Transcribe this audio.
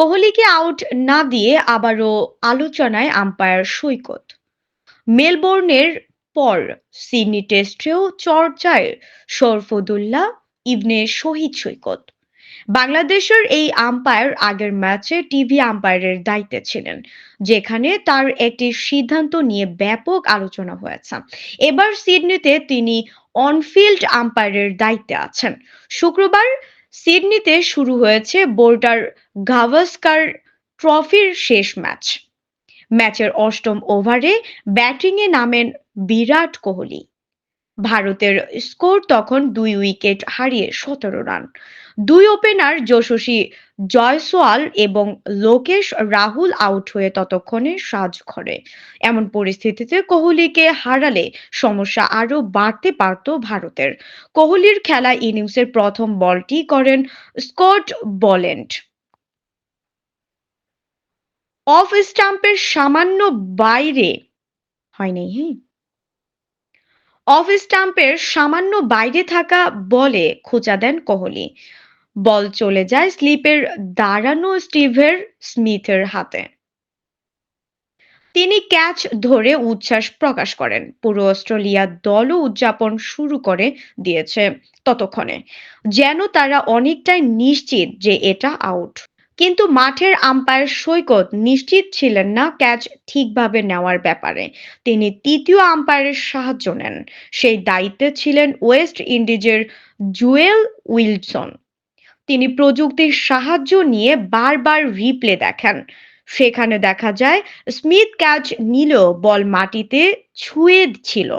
কোহলিকে out না দিয়ে আবারও আলোচনায় আম্পায়ার সৈকত। মেলবোর্নের পর সিডনি টেস্টেও চর্চায় শরফুদুল্লাহ, ইবনে শহীদ সৈকত। বাংলাদেশের এই আম্পায়ার আগের ম্যাচে টিভি আম্পায়ারের দায়িত্বে ছিলেন, যেখানে তার একটি সিদ্ধান্ত নিয়ে ব্যাপক আলোচনা হয়েছে। এবার সিডনিতে তিনি অনফিল্ড আম্পায়ারের দায়িত্বে আছেন। শুক্রবার সিডনিতে শুরু হয়েছে বোর্ডার গাভাস্কার ট্রফির শেষ ম্যাচ। ম্যাচের অষ্টম ওভারে ব্যাটিংয়ে নামেন বিরাট কোহলি। ভারতের স্কোর তখন দুই উইকেট হারিয়ে সতেরো রান। দুই ওপেনার যশস্বী জয়সওয়াল এবং লোকেশ রাহুল আউট হয়ে ততক্ষণে সাজঘরে এমন পরিস্থিতিতে কোহলিকে হারালে সমস্যা আরও বাড়তে পারত ভারতের। কোহলির খেলা ইনিংসের প্রথম বলটি করেন স্কট বলেন্ট। অফ স্টাম্পের সামান্য বাইরে হয়নি হ্যাঁ অফ স্টাম্পের সামান্য বাইরে থাকা বলে খোঁচা দেন কোহলি। বল চলে যায় স্লিপের দাঁড়ানো স্টিভের স্মিথের হাতে। তিনি ক্যাচ ধরে উচ্ছ্বাস প্রকাশ করেন। পুরো অস্ট্রেলিয়া দলও উদযাপন শুরু করে দিয়েছে ততক্ষণে। যেন তারা অনেকটাই নিশ্চিত যে এটা আউট কিন্তু মাঠের আম্পায়ার সৈকত নিশ্চিত ছিলেন না ক্যাচ ঠিকভাবে নেওয়ার ব্যাপারে। তিনি তৃতীয় আম্পায়ারের সাহায্য নেন। সেই দায়িত্বে ছিলেন ওয়েস্ট ইন্ডিজের জুয়েল উইলসন। তিনি প্রযুক্তির সাহায্য নিয়ে বারবার রিপ্লে দেখেন। সেখানে দেখা যায়, স্মিথ ক্যাচ নিলেও বল মাটিতে ছুঁয়ে ছিল।